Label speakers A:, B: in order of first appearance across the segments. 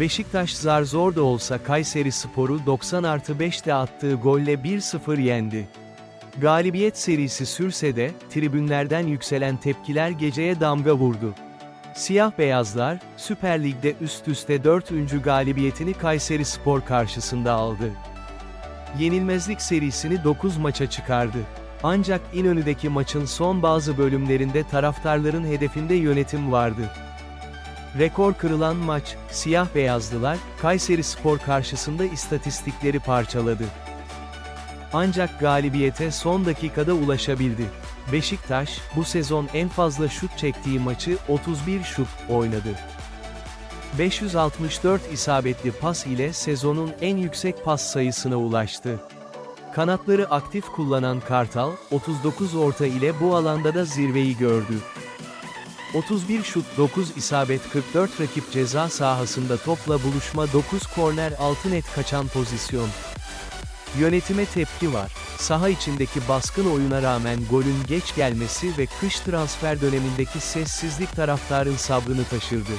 A: Beşiktaş zar zor da olsa Kayseri Sporu 90 artı 5'te attığı golle 1-0 yendi. Galibiyet serisi sürse de, tribünlerden yükselen tepkiler geceye damga vurdu. Siyah beyazlar, Süper Lig'de üst üste 4. galibiyetini Kayseri Spor karşısında aldı. Yenilmezlik serisini 9 maça çıkardı. Ancak İnönü'deki maçın son bazı bölümlerinde taraftarların hedefinde yönetim vardı. Rekor kırılan maç, siyah beyazlılar, Kayseri Spor karşısında istatistikleri parçaladı. Ancak galibiyete son dakikada ulaşabildi. Beşiktaş, bu sezon en fazla şut çektiği maçı 31 şut oynadı. 564 isabetli pas ile sezonun en yüksek pas sayısına ulaştı. Kanatları aktif kullanan Kartal, 39 orta ile bu alanda da zirveyi gördü. 31 şut 9 isabet 44 rakip ceza sahasında topla buluşma 9 korner 6 net kaçan pozisyon. Yönetime tepki var. Saha içindeki baskın oyuna rağmen golün geç gelmesi ve kış transfer dönemindeki sessizlik taraftarın sabrını taşırdı.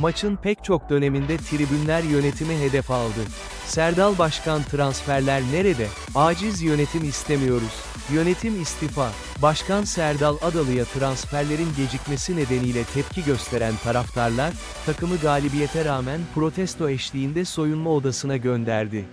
A: Maçın pek çok döneminde tribünler yönetimi hedef aldı. Serdal Başkan transferler nerede? Aciz yönetim istemiyoruz. Yönetim istifa. Başkan Serdal Adalı'ya transferlerin gecikmesi nedeniyle tepki gösteren taraftarlar, takımı galibiyete rağmen protesto eşliğinde soyunma odasına gönderdi.